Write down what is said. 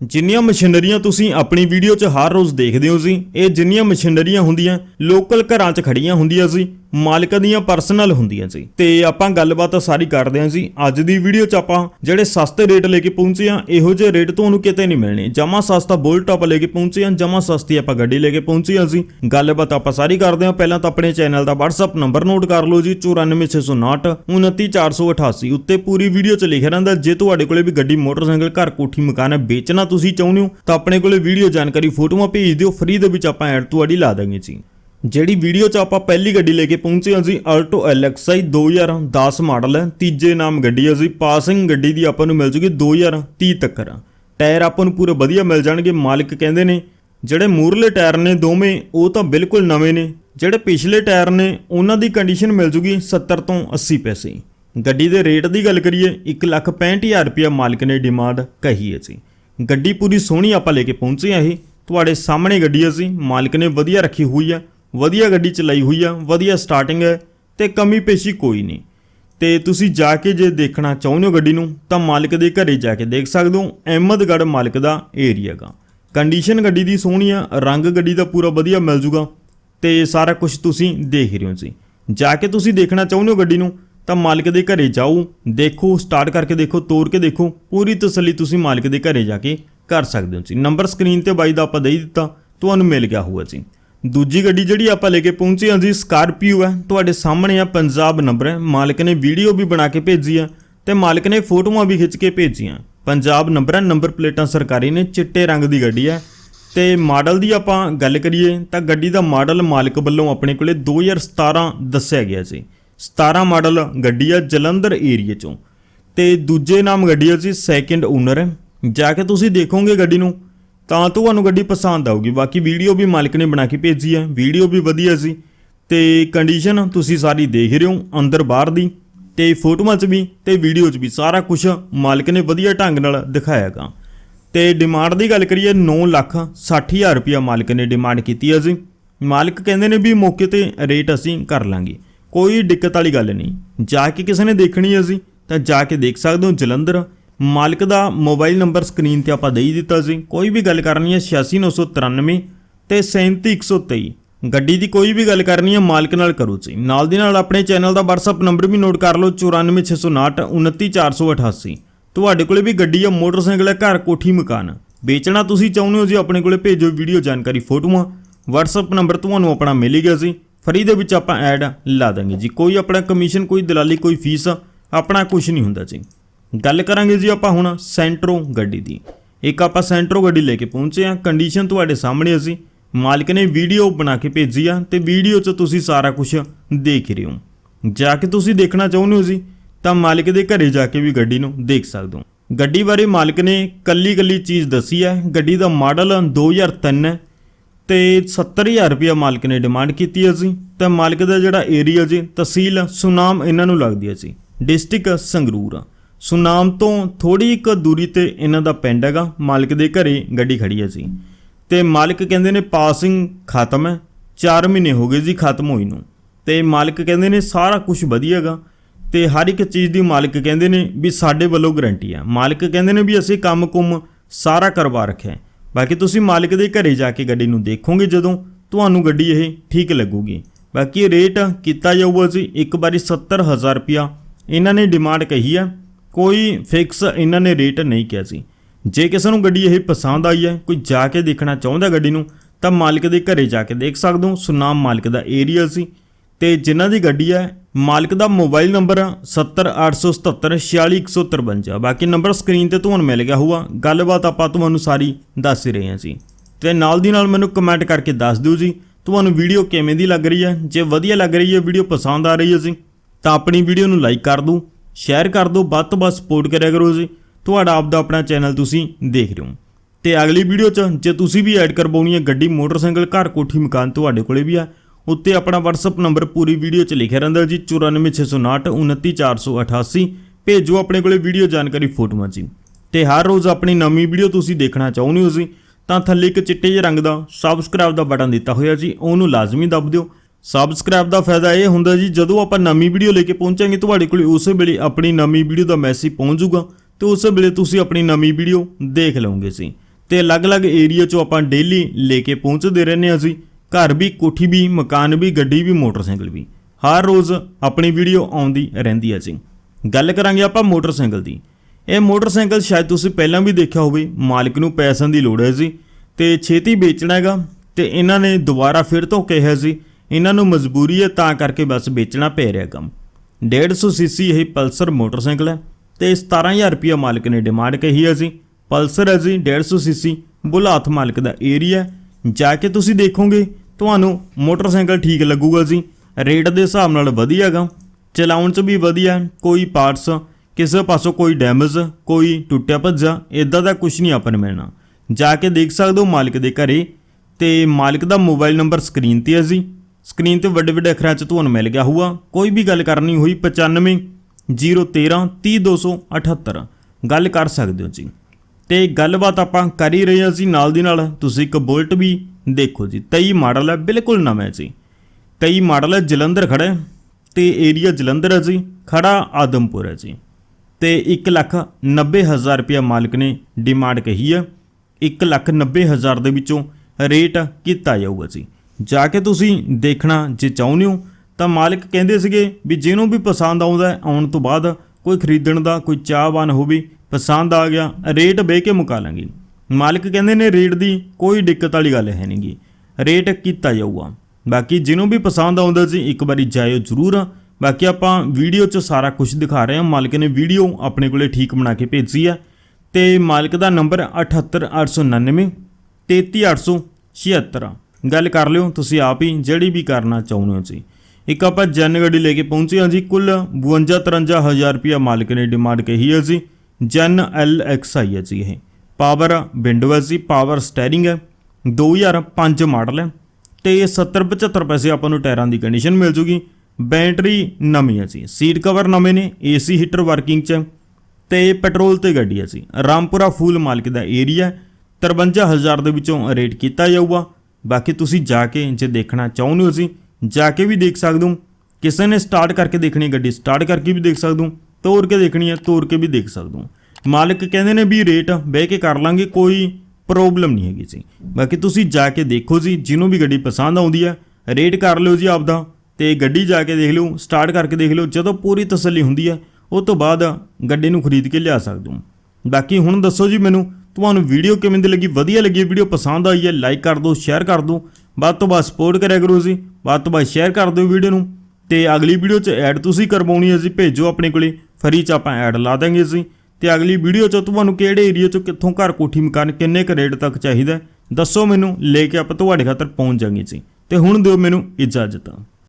ਜਿੰਨੀਆਂ ਮਸ਼ੀਨਰੀਆਂ ਤੁਸੀਂ ਆਪਣੀ ਵੀਡੀਓ 'ਚ ਹਰ ਰੋਜ਼ ਦੇਖਦੇ ਹੋ ਸੀ ਇਹ ਜਿੰਨੀਆਂ ਮਸ਼ੀਨਰੀਆਂ ਹੁੰਦੀਆਂ, ਲੋਕਲ ਘਰਾਂ 'ਚ ਖੜੀਆਂ ਹੁੰਦੀਆਂ ਸੀ ਮਾਲਕਾਂ ਦੀਆਂ ਪਰਸਨਲ ਹੁੰਦੀਆਂ ਸੀ। ਤੇ ਆਪਾਂ ਗੱਲਬਾਤ ਸਾਰੀ ਕਰਦੇ ਹਾਂ ਜੀ। ਅੱਜ ਦੀ ਵੀਡੀਓ 'ਚ ਆਪਾਂ ਜਿਹੜੇ ਸਸਤੇ ਰੇਟ ਲੈ ਕੇ ਪਹੁੰਚੇ ਆ ਇਹੋ ਜਿਹੇ ਰੇਟ ਤੁਹਾਨੂੰ ਕਿਤੇ ਨਹੀਂ ਮਿਲਣੇ। ਜਮਾ ਸਸਤਾ ਬੁਲਟ ਆਪ ਲੈ ਕੇ ਪਹੁੰਚੇ ਆ ਜਮਾ ਸਸਤੀ ਆਪਾਂ ਗੱਡੀ ਲੈ ਕੇ ਪਹੁੰਚੇ ਆ ਜੀ। ਗੱਲਬਾਤ ਆਪਾਂ ਸਾਰੀ ਕਰਦੇ ਹਾਂ। ਪਹਿਲਾਂ ਤਾਂ ਆਪਣੇ ਚੈਨਲ ਦਾ WhatsApp ਨੰਬਰ ਨੋਟ ਕਰ ਲਓ ਜੀ 94659 29488 ਉੱਤੇ ਪੂਰੀ ਵੀਡੀਓ 'ਚ ਲਿਖਿਆ ਰਹਿੰਦਾ ਜੇ ਤੁਹਾਡੇ ਕੋਲੇ ਵੀ ਗੱਡੀ, ਮੋਟਰਸਾਈਕਲ, ਘਰ, ਕੋਠੀ, ਮਕਾਨ ਹੈ, ਵੇਚਣਾ ਤੁਸੀਂ ਚਾਹੁੰਦੇ ਹੋ, ਤਾਂ ਆਪਣੇ ਕੋਲੇ ਵੀਡੀਓ ਜਾਣਕਾਰੀ ਫੋਟੋਆਂ ਭੇਜ ਦਿਓ। ਫ੍ਰੀ ਦੇ ਵਿੱਚ ਆਪਾਂ ਐਡ ਤੁਹਾਡੀ ਲਾ ਦਾਂਗੇ ਜੀ। ਜਿਹੜੀ ਵੀਡੀਓ 'ਚ ਆਪਾਂ ਪਹਿਲੀ ਗੱਡੀ ਲੈ ਕੇ ਪਹੁੰਚੇ ਹਾਂ ਜੀ ਆਲਟੋ LXi 2010 ਮਾਡਲ ਹੈ। ਤੀਜੇ ਨਾਮ ਗੱਡੀ ਹੈ ਜੀ, ਪਾਸਿੰਗ ਗੱਡੀ ਦੀ ਆਪਾਂ ਨੂੰ ਮਿਲ ਜੂਗੀ 2030 ਤੱਕ। ਟਾਇਰ ਆਪਾਂ ਨੂੰ ਪੂਰੇ ਵਧੀਆ ਮਿਲ ਜਾਣਗੇ, ਮਾਲਕ ਕਹਿੰਦੇ ਨੇ। ਜਿਹੜੇ ਮੂਰਲੇ ਟਾਇਰ ਨੇ ਦੋਵੇਂ, ਉਹ ਤਾਂ ਬਿਲਕੁਲ ਨਵੇਂ ਨੇ। ਜਿਹੜੇ ਪਿਛਲੇ ਟਾਇਰ ਨੇ, ਉਹਨਾਂ ਦੀ ਕੰਡੀਸ਼ਨ ਮਿਲ ਜੂਗੀ 70 ਤੋਂ 80 ਪੈਸੇ। ਗੱਡੀ ਦੇ ਰੇਟ ਦੀ ਗੱਲ ਕਰੀਏ 165000 ਰੁਪਇਆ ਮਾਲਕ ਨੇ ਡਿਮਾਂਡ ਕਹੀ ਹੈ ਜੀ। ਗੱਡੀ ਪੂਰੀ ਸੋਹਣੀ ਆਪਾਂ ਲੈ ਕੇ ਪਹੁੰਚੇ ਆ ਇਹ। ਤੁਹਾਡੇ ਸਾਹਮਣੇ ਗੱਡੀ ਹੈ ਜੀ, ਮਾਲਕ ਨੇ ਵਧੀਆ ਰੱਖੀ ਹੋਈ ਆ ਵਧੀਆ ਗੱਡੀ ਚਲਾਈ ਹੋਈ ਆ, ਵਧੀਆ ਸਟਾਰਟਿੰਗ ਹੈ ਤੇ ਕਮੀ ਪੇਸ਼ੀ ਕੋਈ ਨਹੀਂ। ਤੇ ਤੁਸੀਂ ਜਾ ਕੇ ਜੇ ਦੇਖਣਾ ਚਾਹੁੰਦੇ ਹੋ ਗੱਡੀ ਨੂੰ, ਤਾਂ ਮਾਲਕ ਦੇ ਘਰੇ ਜਾ ਕੇ ਦੇਖ ਸਕਦੇ ਹੋ, ਅਹਿਮਦਗੜ੍ਹ ਮਾਲਕ ਦਾ ਏਰੀਆ ਗਾ। ਕੰਡੀਸ਼ਨ ਗੱਡੀ ਦੀ ਸੋਹਣੀ ਆ, ਰੰਗ ਗੱਡੀ ਦਾ ਪੂਰਾ ਵਧੀਆ ਮਿਲ ਜੂਗਾ, ਤੇ ਸਾਰਾ ਕੁਝ ਤੁਸੀਂ ਦੇਖ ਰਹੇ ਹੋ ਜੀ। ਜਾ ਕੇ ਤੁਸੀਂ ਦੇਖਣਾ ਚਾਹੁੰਦੇ ਹੋ ਗੱਡੀ ਨੂੰ, ਤਾਂ ਮਾਲਕ ਦੇ ਘਰੇ ਜਾਓ, ਦੇਖੋ ਸਟਾਰਟ ਕਰਕੇ ਦੇਖੋ ਤੋੜ ਕੇ ਦੇਖੋ, ਪੂਰੀ ਤਸੱਲੀ ਤੁਸੀਂ ਮਾਲਕ ਦੇ ਘਰੇ ਜਾ ਕੇ ਕਰ ਸਕਦੇ ਹੋ ਜੀ। ਨੰਬਰ ਸਕਰੀਨ ਤੇ ਬਾਈ ਦਾ ਆਪਾਂ ਦੇ ਦਿੱਤਾ, ਤੁਹਾਨੂੰ ਮਿਲ ਗਿਆ ਹੋਊਗਾ ਜੀ। ਦੂਜੀ ਗੱਡੀ ਜਿਹੜੀ ਆਪਾਂ ਲੈ ਕੇ ਪਹੁੰਚੇ ਹਾਂ ਜੀ ਸਕਾਰਪੀਓ ਹੈ। ਤੁਹਾਡੇ ਸਾਹਮਣੇ ਆ ਪੰਜਾਬ ਨੰਬਰ ਹੈ। ਮਾਲਕ ਨੇ ਵੀਡੀਓ ਵੀ ਬਣਾ ਕੇ ਭੇਜੀ ਆ ਤੇ ਮਾਲਕ ਨੇ ਫੋਟੋਆਂ ਵੀ ਖਿੱਚ ਕੇ ਭੇਜੀਆਂ। ਪੰਜਾਬ ਨੰਬਰ ਹੈ ਨੰਬਰ ਪਲੇਟਾਂ ਸਰਕਾਰੀ ਨੇ, ਚਿੱਟੇ ਰੰਗ ਦੀ ਗੱਡੀ ਹੈ। ਤੇ ਮਾਡਲ ਦੀ ਆਪਾਂ ਗੱਲ ਕਰੀਏ ਤਾਂ ਗੱਡੀ ਦਾ ਮਾਡਲ ਮਾਲਕ ਵੱਲੋਂ ਆਪਣੇ ਕੋਲੇ 2017 ਦੱਸਿਆ ਗਿਆ ਸੀ। 17 ਮਾਡਲ ਗੱਡੀ ਆ ਜਲੰਧਰ ਏਰੀਏ ਚੋਂ। ਤੇ ਦੂਜੇ ਨਾਮ ਗੱਡੀ ਆ ਜੀ ਸੈਕਿੰਡ ਓਨਰ ਹੈ। ਜਾ ਕੇ ਤੁਸੀਂ ਦੇਖੋਗੇ ਗੱਡੀ ਨੂੰ। ਤਾਂ ਤੁਹਾਨੂੰ ਗੱਡੀ ਪਸੰਦ ਆਊਗੀ। ਬਾਕੀ ਵੀਡੀਓ ਵੀ ਮਾਲਕ ਨੇ ਬਣਾ ਕੇ ਭੇਜੀ ਹੈ। ਵੀਡੀਓ ਵੀ ਵਧੀਆ ਸੀ। ਤੇ ਕੰਡੀਸ਼ਨ ਤੁਸੀਂ ਸਾਰੀ ਦੇਖ ਰਹੇ ਹੋ ਅੰਦਰ ਬਾਹਰ ਦੀ। ਤੇ ਫੋਟੋਆਂ 'ਚ ਵੀ ਤੇ ਵੀਡੀਓ 'ਚ ਵੀ ਸਾਰਾ ਕੁਝ ਮਾਲਕ ਨੇ ਵਧੀਆ ਢੰਗ ਨਾਲ ਦਿਖਾਇਆਗਾ ਤੇ ਡਿਮਾਂਡ ਦੀ ਗੱਲ ਕਰੀਏ 9 ਲੱਖ 60 ਹਜ਼ਾਰ ਰੁਪਇਆ ਮਾਲਕ ਨੇ ਡਿਮਾਂਡ ਕੀਤੀ ਹੈ ਜੀ। ਮਾਲਕ ਕਹਿੰਦੇ ਨੇ ਵੀ ਮੌਕੇ ਤੇ ਰੇਟ ਅਸੀਂ ਕਰ ਲਾਂਗੇ। ਕੋਈ ਦਿੱਕਤ ਵਾਲੀ ਗੱਲ ਨਹੀਂ। ਜਾ ਕੇ ਕਿਸੇ ਨੇ ਦੇਖਣੀ ਹੈ ਜੀ, ਤਾਂ ਜਾ ਕੇ ਦੇਖ ਸਕਦੇ ਹੋ ਜਲੰਧਰ ਮਾਲਕ ਦਾ ਮੋਬਾਈਲ ਨੰਬਰ ਸਕਰੀਨ ਤੇ ਆਪਾਂ ਦੇ ਹੀ ਦਿੱਤਾ ਸੀ। ਕੋਈ ਵੀ ਗੱਲ ਕਰਨੀ ਹੈ 86993 ਤੇ 37123 ਗੱਡੀ ਦੀ ਕੋਈ ਵੀ ਗੱਲ ਕਰਨੀ ਹੈ ਮਾਲਕ ਨਾਲ ਕਰੋ ਜੀ। ਨਾਲ ਦੀ ਨਾਲ ਆਪਣੇ ਚੈਨਲ ਦਾ WhatsApp ਨੰਬਰ ਵੀ ਨੋਟ ਕਰ ਲਓ 94659 29488 ਤੁਹਾਡੇ ਕੋਲੇ ਵੀ ਗੱਡੀ ਆ ਮੋਟਰਸਾਈਕਲ ਹੈ, ਘਰ, ਕੋਠੀ, ਮਕਾਨ। ਵੇਚਣਾ ਤੁਸੀਂ ਚਾਹੁੰਦੇ ਹੋ ਜੀ, ਆਪਣੇ ਕੋਲੇ ਭੇਜੋ ਵੀਡੀਓ ਜਾਣਕਾਰੀ ਫੋਟੋਆਂ। WhatsApp ਨੰਬਰ ਤੁਹਾਨੂੰ ਆਪਣਾ ਮਿਲ ਹੀ ਗਿਆ ਸੀ ਫਰੀ ਦੇ ਵਿੱਚ ਆਪਾਂ ਐਡ ਲਾ ਦਾਂਗੇ ਜੀ। ਕੋਈ ਆਪਣਾ ਕਮਿਸ਼ਨ ਕੋਈ ਦਲਾਲੀ, ਕੋਈ ਫੀਸ, ਆਪਣਾ ਕੁਝ ਨਹੀਂ ਹੁੰਦਾ ਜੀ। ਗੱਲ ਕਰਾਂਗੇ ਜੀ ਆਪਾਂ ਹੁਣ ਸੈਂਟਰੋ ਗੱਡੀ ਦੀ। ਇੱਕ ਆਪਾਂ ਸੈਂਟਰੋ ਗੱਡੀ ਲੈ ਕੇ ਪਹੁੰਚੇ ਆ ਕੰਡੀਸ਼ਨ ਤੁਹਾਡੇ ਸਾਹਮਣੇ ਅਸੀਂ ਮਾਲਕ ਨੇ ਵੀਡੀਓ ਬਣਾ ਕੇ ਭੇਜੀ ਆ ਤੇ ਵੀਡੀਓ 'ਚ ਤੁਸੀਂ ਸਾਰਾ ਕੁਝ ਦੇਖ ਰਹੇ ਹੋ। ਜਾ ਕੇ ਤੁਸੀਂ ਦੇਖਣਾ ਚਾਹੁੰਦੇ ਹੋ ਜੀ, ਤਾਂ ਮਾਲਕ ਦੇ ਘਰੇ ਜਾ ਕੇ ਵੀ ਗੱਡੀ ਨੂੰ ਦੇਖ ਸਕਦੇ ਹੋ। ਗੱਡੀ ਬਾਰੇ ਮਾਲਕ ਨੇ ਕੱਲੀ ਕੱਲੀ ਚੀਜ਼ ਦੱਸੀ ਹੈ ਗੱਡੀ ਦਾ ਮਾਡਲ 2003 ਹੈ ਤੇ 70000 ਰੁਪਇਆ ਮਾਲਕ ਨੇ ਡਿਮਾਂਡ ਕੀਤੀ ਹੈ ਜੀ। ਤਾਂ ਮਾਲਕ ਦਾ ਜਿਹੜਾ ਏਰੀਆ ਜੀ, ਤਹਿਸੀਲ ਸੁਨਾਮ ਇਹਨਾਂ ਨੂੰ ਲੱਗਦੀ ਹੈ ਜੀ। ਡਿਸਟ੍ਰਿਕਟ ਸੰਗਰੂਰ ਆ। ਸੁਨਾਮ ਤੋਂ ਥੋੜੀ ਇੱਕ ਦੂਰੀ ਤੇ ਇਹਨਾਂ ਦਾ ਪਿੰਡ ਹੈਗਾ। ਮਾਲਕ ਦੇ ਘਰੇ ਗੱਡੀ ਖੜੀ ਹੈ ਜੀ। ਤੇ ਮਾਲਕ ਕਹਿੰਦੇ ਨੇ ਪਾਸਿੰਗ ਖਤਮ ਹੈ। 4 ਮਹੀਨੇ ਹੋ ਗਏ ਜੀ ਖਤਮ ਹੋਈ ਨੂੰ। ਤੇ ਮਾਲਕ ਕਹਿੰਦੇ ਨੇ ਸਾਰਾ ਕੁਝ ਵਧੀਆ ਹੈਗਾ। ਤੇ ਹਰ ਇੱਕ ਚੀਜ਼ ਦੀ ਮਾਲਕ ਕਹਿੰਦੇ ਨੇ ਵੀ ਸਾਡੇ ਵੱਲੋਂ ਗਾਰੰਟੀ ਹੈ। ਮਾਲਕ ਕਹਿੰਦੇ ਨੇ ਵੀ ਅਸੀਂ ਕੰਮ ਕੁਮ ਸਾਰਾ ਕਰਵਾ ਰੱਖਿਆ ਬਾਕੀ ਤੁਸੀਂ ਮਾਲਕ ਦੇ ਘਰੇ ਜਾ ਕੇ ਗੱਡੀ ਨੂੰ ਦੇਖੋਗੇ ਜਦੋਂ, ਤੁਹਾਨੂੰ ਗੱਡੀ ਇਹ ਠੀਕ ਲੱਗੂਗੀ। ਬਾਕੀ ਰੇਟ ਕੀਤਾ ਜਾਊਗਾ ਜੀ, ਇੱਕ ਵਾਰੀ 70000 ਰੁਪਿਆ ਇਹਨਾਂ ਨੇ ਡਿਮਾਂਡ ਕਹੀ ਹੈ। ਕੋਈ ਫਿਕਸ ਇਹਨਾਂ ਨੇ ਰੇਟ ਨਹੀਂ ਕਿਹਾ ਸੀ। ਜੇ ਕਿਸੇ ਨੂੰ ਗੱਡੀ ਇਹ ਪਸੰਦ ਆਈ ਹੈ, ਕੋਈ ਜਾ ਕੇ ਦੇਖਣਾ ਚਾਹੁੰਦਾ ਗੱਡੀ ਨੂੰ, ਤਾਂ ਮਾਲਕ ਦੇ ਘਰੇ ਜਾ ਕੇ ਦੇਖ ਸਕਦੇ ਹੋ। ਸੁਨਾਮ ਮਾਲਕ ਦਾ ਏਰੀਆ ਸੀ ਤੇ ਜਿਨ੍ਹਾਂ ਦੀ ਗੱਡੀ ਹੈ, ਮਾਲਕ ਦਾ ਮੋਬਾਈਲ ਨੰਬਰ 70877464153 ਬਾਕੀ ਨੰਬਰ ਸਕਰੀਨ ਤੇ ਤੁਹਾਨੂੰ ਮਿਲ ਗਿਆ ਹੋਊਗਾ। ਗੱਲਬਾਤ ਆਪਾਂ ਤੁਹਾਨੂੰ ਸਾਰੀ ਦੱਸ ਹੀ ਰਹੇ ਹਾਂ ਜੀ। ਤੇ ਨਾਲ ਦੀ ਨਾਲ ਮੈਨੂੰ ਕਮੈਂਟ ਕਰਕੇ ਦੱਸ ਦਿਓ ਜੀ, ਤੁਹਾਨੂੰ ਵੀਡੀਓ ਕਿਵੇਂ ਦੀ ਲੱਗ ਰਹੀ ਹੈ? ਜੇ ਵਧੀਆ ਲੱਗ ਰਹੀ ਹੈ ਵੀਡੀਓ ਪਸੰਦ ਆ ਰਹੀ ਹੈ ਜੀ, ਤਾਂ ਆਪਣੀ ਵੀਡੀਓ ਨੂੰ ਲਾਈਕ ਕਰ ਦਿਓ। ਸ਼ੇਅਰ ਕਰ ਦਿਓ, ਵੱਧ ਤੋਂ ਵੱਧ ਸਪੋਰਟ ਕਰਿਆ ਕਰੋ ਜੀ। ਤੁਹਾਡਾ ਆਪਦਾ ਆਪਣਾ ਚੈਨਲ ਤੁਸੀਂ ਦੇਖ ਰਹੇ ਹੋ। ਤੇ ਅਗਲੀ ਵੀਡੀਓ 'ਚ ਜੇ ਤੁਸੀਂ ਵੀ ਐਡ ਕਰਵਾਉਣੀ ਹੈ, ਗੱਡੀ, ਮੋਟਰਸਾਈਕਲ, ਘਰ, ਕੋਠੀ, ਮਕਾਨ ਤੁਹਾਡੇ ਕੋਲੇ ਵੀ ਆ। ਉੱਤੇ ਆਪਣਾ WhatsApp ਨੰਬਰ ਪੂਰੀ ਵੀਡੀਓ 'ਚ ਲਿਖਿਆ ਰਹਿੰਦਾ ਜੀ 94659 29488 ਭੇਜੋ ਆਪਣੇ ਕੋਲੇ ਵੀਡੀਓ ਜਾਣਕਾਰੀ, ਫੋਟੋਆਂ ਜੀ। ਤੇ ਹਰ ਰੋਜ਼ ਆਪਣੀ ਨਵੀਂ ਵੀਡੀਓ ਤੁਸੀਂ ਦੇਖਣਾ ਚਾਹੁੰਦੇ ਹੋ ਜੀ, ਤਾਂ ਥੱਲੇ ਇੱਕ ਚਿੱਟੇ ਜਿਹੇ ਰੰਗ ਦਾ ਸਬਸਕ੍ਰਾਈਬ ਦਾ ਬਟਨ ਦਿੱਤਾ ਹੋਇਆ ਜੀ, ਉਹਨੂੰ ਲਾਜ਼ਮੀ ਦਬ ਦਿਓ। ਸਬਸਕ੍ਰਾਈਬ ਦਾ ਫਾਇਦਾ ਇਹ ਹੁੰਦਾ ਜੀ, ਜਦੋਂ ਆਪਾਂ ਨਵੀਂ ਵੀਡੀਓ ਲੈ ਕੇ ਪਹੁੰਚਾਂਗੇ, ਤੁਹਾਡੇ ਕੋਲ ਉਸੇ ਵੇਲੇ ਆਪਣੀ ਨਵੀਂ ਵੀਡੀਓ ਦਾ ਮੈਸੇਜ ਪਹੁੰਚ ਜਾਊਗਾ ਤੇ ਉਸੇ ਵੇਲੇ ਤੁਸੀਂ ਆਪਣੀ ਨਵੀਂ ਵੀਡੀਓ ਦੇਖ ਲਓਗੇ ਸੀ ਤੇ ਅਲੱਗ-ਅਲੱਗ ਏਰੀਆ 'ਚੋਂ ਆਪਾਂ ਡੇਲੀ ਲੈ ਕੇ ਪਹੁੰਚਦੇ ਰਹਿੰਦੇ ਹਾਂ ਅਸੀਂ ਘਰ ਵੀ, ਕੋਠੀ ਵੀ, ਮਕਾਨ ਵੀ, ਗੱਡੀ ਵੀ, ਮੋਟਰਸਾਈਕਲ ਵੀ। ਹਰ ਰੋਜ਼ ਆਪਣੀ ਵੀਡੀਓ ਆਉਂਦੀ ਰਹਿੰਦੀ ਹੈ ਜੀ। ਗੱਲ ਕਰਾਂਗੇ ਆਪਾਂ ਮੋਟਰਸਾਈਕਲ ਦੀ। ਇਹ ਮੋਟਰਸਾਈਕਲ ਸ਼ਾਇਦ ਤੁਸੀਂ ਪਹਿਲਾਂ ਵੀ ਦੇਖਿਆ ਹੋਵੇ, ਮਾਲਕ ਨੂੰ ਪੈਸਿਆਂ ਦੀ ਲੋੜ ਹੈ ਜੀ। ਤੇ ਛੇਤੀ ਵੇਚਣਾ ਹੈਗਾ ਤੇ ਇਹਨਾਂ ਨੇ ਦੁਬਾਰਾ ਫਿਰ ਤੋਂ ਕਿਹਾ ਸੀ ਇਹਨਾਂ ਨੂੰ ਮਜਬੂਰੀ ਹੈ ਤਾਂ ਕਰਕੇ ਬਸ ਵੇਚਣਾ ਪੈ ਰਿਹਾ ਕੰਮ। 150 ਸੀਸੀ ਇਹ ਪਲਸਰ ਮੋਟਰਸਾਈਕਲ ਹੈ ਤੇ 17000 ਰੁਪਇਆ ਮਾਲਕ ਨੇ ਡਿਮਾਂਡ ਕਹੀ ਹੈ ਜੀ। ਪਲਸਰ ਹੈ ਜੀ 150 ਸੀਸੀ ਬੁਲਾਥ ਮਾਲਕ ਦਾ ਏਰੀਆ ਜਾ ਕੇ ਤੁਸੀਂ ਦੇਖੋਗੇ, ਤੁਹਾਨੂੰ ਮੋਟਰਸਾਈਕਲ ਠੀਕ ਲੱਗੂਗਾ ਜੀ। ਰੇਟ ਦੇ ਹਿਸਾਬ ਨਾਲ ਵਧੀਆ ਗਾ। ਚਲਾਉਣ 'ਚ ਵੀ ਵਧੀਆ, ਕੋਈ ਪਾਰਟਸ, ਕਿਸੇ ਪਾਸੋਂ ਕੋਈ ਡੈਮੇਜ, ਕੋਈ ਟੁੱਟਿਆ ਭੱਜਾ ਇਦਾਂ ਦਾ ਕੁਝ ਨਹੀਂ ਆਪਾਂ ਨੂੰ ਮਿਲਣਾ। ਜਾ ਕੇ ਦੇਖ ਸਕਦੇ ਹੋ ਮਾਲਕ ਦੇ ਘਰੇ ਤੇ ਮਾਲਕ ਦਾ ਮੋਬਾਈਲ ਨੰਬਰ ਸਕਰੀਨ ਤੇ ਹੈ ਜੀ। ਸਕਰੀਨ ਤੇ ਵੱਡੇ ਵੱਡੇ ਅੱਖਰਾਂ 'ਚ ਤੁਹਾਨੂੰ ਮਿਲ ਗਿਆ ਹੋਊਗਾ। ਕੋਈ ਵੀ ਗੱਲ ਕਰਨੀ ਹੋਈ 95 013 30278 ਗੱਲ ਕਰ ਸਕਦੇ ਹੋ ਜੀ। ਤੇ ਗੱਲਬਾਤ ਆਪਾਂ ਕਰ ਹੀ ਰਹੇ ਹਾਂ ਜੀ ਨਾਲ ਦੀ ਨਾਲ। ਤੁਸੀਂ ਇੱਕ ਬੁਲਟ ਵੀ ਦੇਖੋ ਜੀ। 23 ਮਾਡਲ ਹੈ, ਬਿਲਕੁਲ ਨਵਾਂ ਹੈ ਜੀ। 23 ਮਾਡਲ ਹੈ, ਜਲੰਧਰ ਖੜਾ ਹੈ। ਤੇ ਏਰੀਆ ਜਲੰਧਰ ਹੈ ਜੀ। ਖੜਾ ਆਦਮਪੁਰ ਹੈ ਜੀ। ਤੇ 1 ਲੱਖ 90 ਹਜ਼ਾਰ ਰੁਪਇਆ ਮਾਲਕ ਨੇ ਡਿਮਾਂਡ ਕਹੀ ਹੈ। 1 ਲੱਖ 90 ਹਜ਼ਾਰ ਦੇ ਵਿੱਚੋਂ ਰੇਟ ਕੀਤਾ ਜਾਊਗਾ ਜੀ। ਜਾ ਕੇ ਤੁਸੀਂ ਦੇਖਣਾ ਜੇ ਚਾਹੁੰਦੇ ਹੋ, ਤਾਂ ਮਾਲਕ ਕਹਿੰਦੇ ਸੀਗੇ ਵੀ ਜਿਹਨੂੰ ਵੀ ਪਸੰਦ ਆਉਂਦਾ ਆਉਣ ਤੋਂ ਬਾਅਦ ਕੋਈ ਖਰੀਦਣ ਦਾ, ਕੋਈ ਚਾਹਵਾਨ ਹੋਵੇ, ਪਸੰਦ ਆ ਗਿਆ, ਰੇਟ ਬਹਿ ਕੇ ਮੁਕਾ ਲਾਂਗੇ। ਮਾਲਕ ਕਹਿੰਦੇ ਨੇ ਰੇਟ ਦੀ ਕੋਈ ਦਿੱਕਤ ਵਾਲੀ ਗੱਲ ਹੈ ਨਹੀਂਗੀ। ਰੇਟ ਕੀਤਾ ਜਾਊਗਾ। ਬਾਕੀ ਜਿਹਨੂੰ ਵੀ ਪਸੰਦ ਆਉਂਦਾ ਸੀ, ਇੱਕ ਵਾਰੀ ਜਾਇਓ ਜ਼ਰੂਰ। ਬਾਕੀ ਆਪਾਂ ਵੀਡੀਓ 'ਚ ਸਾਰਾ ਕੁਝ ਦਿਖਾ ਰਹੇ ਹਾਂ। ਮਾਲਕ ਨੇ ਵੀਡੀਓ ਆਪਣੇ ਕੋਲੇ ਠੀਕ ਬਣਾ ਕੇ ਭੇਜੀ ਹੈ। ਤੇ ਮਾਲਕ ਦਾ ਨੰਬਰ 78899 33876 ਗੱਲ ਕਰ ਲਿਓ, ਤੁਸੀਂ ਆਪ ਹੀ ਜਿਹੜੀ ਵੀ ਕਰਨਾ ਚਾਹੁੰਦੇ ਹੋ ਜੀ। ਇੱਕ ਆਪਾਂ ਜਨ ਗੱਡੀ ਲੈ ਕੇ ਪਹੁੰਚੇ ਹਾਂ ਜੀ, ਕੁੱਲ 52 53000 ਰੁਪਇਆ ਮਾਲਕ ਨੇ ਡਿਮਾਂਡ ਕਹੀ ਹੈ ਜੀ। ਜਨ ਐਲ ਐਕਸ ਆਈ ਹੈ ਜੀ ਇਹ। ਪਾਵਰ ਵਿੰਡੋ ਹੈ ਜੀ, ਪਾਵਰ ਸਟੀਅਰਿੰਗ ਹੈ। 2005 ਮਾਡਲ ਹੈ। ਤੇ ਇਹ 70 75 ਪੈਸੇ ਆਪਾਂ ਨੂੰ ਟਾਇਰਾਂ ਦੀ ਕੰਡੀਸ਼ਨ ਮਿਲ ਜੂਗੀ। ਬੈਟਰੀ ਨਵੀਂ ਹੈ ਜੀ। ਸੀਟ ਕਵਰ ਨਵੇਂ ਨੇ, ਏਸੀ ਹੀਟਰ ਵਰਕਿੰਗ 'ਚ ਹੈ। ਤੇ ਪੈਟਰੋਲ ਤੇ ਗੱਡੀ ਹੈ ਜੀ। ਰਾਮਪੁਰਾ ਫੂਲ ਮਾਲਕ ਦਾ ਏਰੀਆ 53000 ਦੇ ਵਿੱਚੋਂ ਰੇਟ ਕੀਤਾ ਜਾਊਗਾ। ਬਾਕੀ ਤੁਸੀਂ ਜਾ ਕੇ ਜੇ ਦੇਖਣਾ ਚਾਹੁੰਦੇ ਹੋ ਜੀ ਜਾ ਕੇ ਵੀ ਦੇਖ ਸਕਦੇ ਹੋ। ਕਿਸੇ ਨੇ ਸਟਾਰਟ ਕਰਕੇ ਦੇਖਣੀ ਗੱਡੀ ਸਟਾਰਟ ਕਰਕੇ ਵੀ ਦੇਖ ਸਕਦੇ ਹੋ। ਤੋੜ ਕੇ ਦੇਖਣੀ ਹੈ ਤੋੜ ਕੇ ਵੀ ਦੇਖ ਸਕਦੇ ਹੋ। ਮਾਲਕ ਕਹਿੰਦੇ ਨੇ ਵੀ ਰੇਟ ਬਹਿ ਕੇ ਕਰ ਲਾਂਗੇ, ਕੋਈ ਪ੍ਰੋਬਲਮ ਨਹੀਂ ਹੈਗੀ ਜੀ। ਬਾਕੀ ਤੁਸੀਂ ਜਾ ਕੇ ਦੇਖੋ ਜੀ, ਜਿਹਨੂੰ ਵੀ ਗੱਡੀ ਪਸੰਦ ਆਉਂਦੀ ਹੈ ਰੇਟ ਕਰ ਲਿਓ ਜੀ ਆਪਦਾ, ਤੇ ਗੱਡੀ ਜਾ ਕੇ ਦੇਖ ਲਿਓ ਸਟਾਰਟ ਕਰਕੇ ਦੇਖ ਲਿਓ, ਜਦੋਂ ਪੂਰੀ ਤਸੱਲੀ ਹੁੰਦੀ ਹੈ, ਉਹ ਤੋਂ ਬਾਅਦ ਗੱਡੀ ਨੂੰ ਖਰੀਦ ਕੇ ਲਿਆ ਸਕਦੇ ਹੋ। ਬਾਕੀ ਹੁਣ ਦੱਸੋ ਜੀ ਮੈਨੂੰ ਤੁਹਾਨੂੰ ਵੀਡੀਓ ਕਿਵੇਂ ਦੀ ਲੱਗੀ, ਵਧੀਆ ਲੱਗੀ, ਵੀਡੀਓ ਪਸੰਦ ਆਈ ਹੈ ਲਾਈਕ ਕਰ ਦਿਓ ਸ਼ੇਅਰ ਕਰ ਦਿਓ। ਵੱਧ ਤੋਂ ਵੱਧ ਸਪੋਰਟ ਕਰਿਆ ਕਰੋ ਜੀ, ਵੱਧ ਤੋਂ ਵੱਧ ਸ਼ੇਅਰ ਕਰ ਦਿਓ ਵੀਡੀਓ ਨੂੰ। ਤੇ ਅਗਲੀ ਵੀਡੀਓ 'ਚ ਐਡ ਤੁਸੀਂ ਕਰਵਾਉਣੀ ਹੈ ਜੀ, ਭੇਜੋ ਆਪਣੇ ਕੋਲੇ, ਫਰੀ 'ਚ ਆਪਾਂ ਐਡ ਲਾ ਦਾਂਗੇ ਜੀ। ਤੇ ਅਗਲੀ ਵੀਡੀਓ 'ਚ ਤੁਹਾਨੂੰ ਕਿਹੜੇ ਏਰੀਆ 'ਚ ਕਿੱਥੋਂ ਘਰ ਕੋਠੀ ਮਕਾਨ ਕਿੰਨੇ ਕੁ ਰੇਟ ਤੱਕ ਚਾਹੀਦਾ ਦੱਸੋ ਮੈਨੂੰ, ਲੈ ਕੇ ਆਪਾਂ ਤੁਹਾਡੇ ਖਾਤਰ ਪਹੁੰਚ ਜਾਵਾਂਗੇ ਜੀ। ਤੇ ਹੁਣ ਦਿਓ ਮੈਨੂੰ ਇਜਾਜ਼ਤ।